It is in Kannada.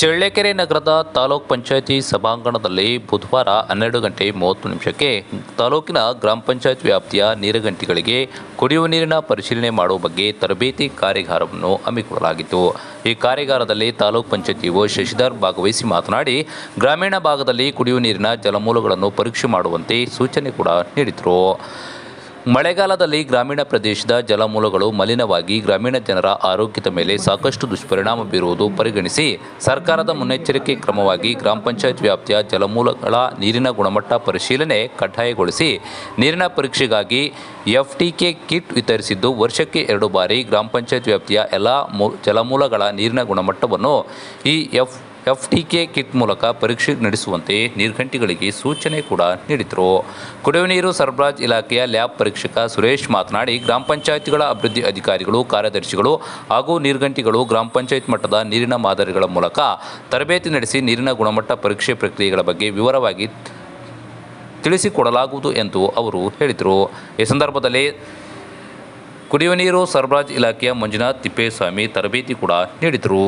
ಚಳ್ಳಕೆರೆ ನಗರದ ತಾಲೂಕ್ ಪಂಚಾಯತಿ ಸಭಾಂಗಣದಲ್ಲಿ ಬುಧವಾರ ಹನ್ನೆರಡು ಗಂಟೆ ಮೂವತ್ತು ನಿಮಿಷಕ್ಕೆ ತಾಲೂಕಿನ ಗ್ರಾಮ ಪಂಚಾಯತ್ ವ್ಯಾಪ್ತಿಯ ನೀರಗಂಟಿಗಳಿಗೆ ಕುಡಿಯುವ ನೀರಿನ ಪರಿಶೀಲನೆ ಮಾಡುವ ಬಗ್ಗೆ ತರಬೇತಿ ಕಾರ್ಯಾಗಾರವನ್ನು ಹಮ್ಮಿಕೊಳ್ಳಲಾಗಿತ್ತು. ಈ ಕಾರ್ಯಾಗಾರದಲ್ಲಿ ತಾಲೂಕ್ ಪಂಚಾಯತ್ ಇಒ ಶಶಿಧರ್ ಭಾಗವಹಿಸಿ ಮಾತನಾಡಿ, ಗ್ರಾಮೀಣ ಭಾಗದಲ್ಲಿ ಕುಡಿಯುವ ನೀರಿನ ಜಲಮೂಲಗಳನ್ನು ಪರೀಕ್ಷೆ ಮಾಡುವಂತೆ ಸೂಚನೆ ಕೂಡ ನೀಡಿದರು. ಮಳೆಗಾಲದಲ್ಲಿ ಗ್ರಾಮೀಣ ಪ್ರದೇಶದ ಜಲಮೂಲಗಳು ಮಲಿನವಾಗಿ ಗ್ರಾಮೀಣ ಜನರ ಆರೋಗ್ಯದ ಮೇಲೆ ಸಾಕಷ್ಟು ದುಷ್ಪರಿಣಾಮ ಬೀರುವುದು ಪರಿಗಣಿಸಿ ಸರ್ಕಾರದ ಮುನ್ನೆಚ್ಚರಿಕೆ ಕ್ರಮವಾಗಿ ಗ್ರಾಮ ಪಂಚಾಯತ್ ವ್ಯಾಪ್ತಿಯ ಜಲಮೂಲಗಳ ನೀರಿನ ಗುಣಮಟ್ಟ ಪರಿಶೀಲನೆ ಕಡ್ಡಾಯಗೊಳಿಸಿ ನೀರಿನ ಪರೀಕ್ಷೆಗಾಗಿ ಎಫ್ಟಿಕೆ ಕಿಟ್ ವಿತರಿಸಿದ್ದು ವರ್ಷಕ್ಕೆ ಎರಡು ಬಾರಿ ಗ್ರಾಮ ಪಂಚಾಯತ್ ವ್ಯಾಪ್ತಿಯ ಎಲ್ಲ ಜಲಮೂಲಗಳ ನೀರಿನ ಗುಣಮಟ್ಟವನ್ನು ಈ ಎಫ್ ಎಫ್ಟಿಕೆ ಕಿಟ್ ಮೂಲಕ ಪರೀಕ್ಷೆ ನಡೆಸುವಂತೆ ನಿರ್ಘಂಟಿಗಳಿಗೆ ಸೂಚನೆ ಕೂಡ ನೀಡಿದರು. ಕುಡಿಯುವ ನೀರು ಸರಬರಾಜ್ ಇಲಾಖೆಯ ಲ್ಯಾಬ್ ಪರೀಕ್ಷಕ ಸುರೇಶ್ ಮಾತನಾಡಿ, ಗ್ರಾಮ ಪಂಚಾಯತ್ಗಳ ಅಭಿವೃದ್ಧಿ ಅಧಿಕಾರಿಗಳು, ಕಾರ್ಯದರ್ಶಿಗಳು ಹಾಗೂ ನಿರ್ಘಂಟಿಗಳು ಗ್ರಾಮ ಪಂಚಾಯತ್ ಮಟ್ಟದ ನೀರಿನ ಮಾದರಿಗಳ ಮೂಲಕ ತರಬೇತಿ ನಡೆಸಿ ನೀರಿನ ಗುಣಮಟ್ಟ ಪರೀಕ್ಷೆ ಪ್ರಕ್ರಿಯೆಗಳ ಬಗ್ಗೆ ವಿವರವಾಗಿ ತಿಳಿಸಿಕೊಡಲಾಗುವುದು ಎಂದು ಅವರು ಹೇಳಿದರು. ಈ ಸಂದರ್ಭದಲ್ಲಿ ಕುಡಿಯುವ ನೀರು ಸರಬರಾಜ್ ಇಲಾಖೆಯ ಮಂಜುನಾಥ್ ತಿಪ್ಪೇಸ್ವಾಮಿ ತರಬೇತಿ ಕೂಡ ನೀಡಿದರು.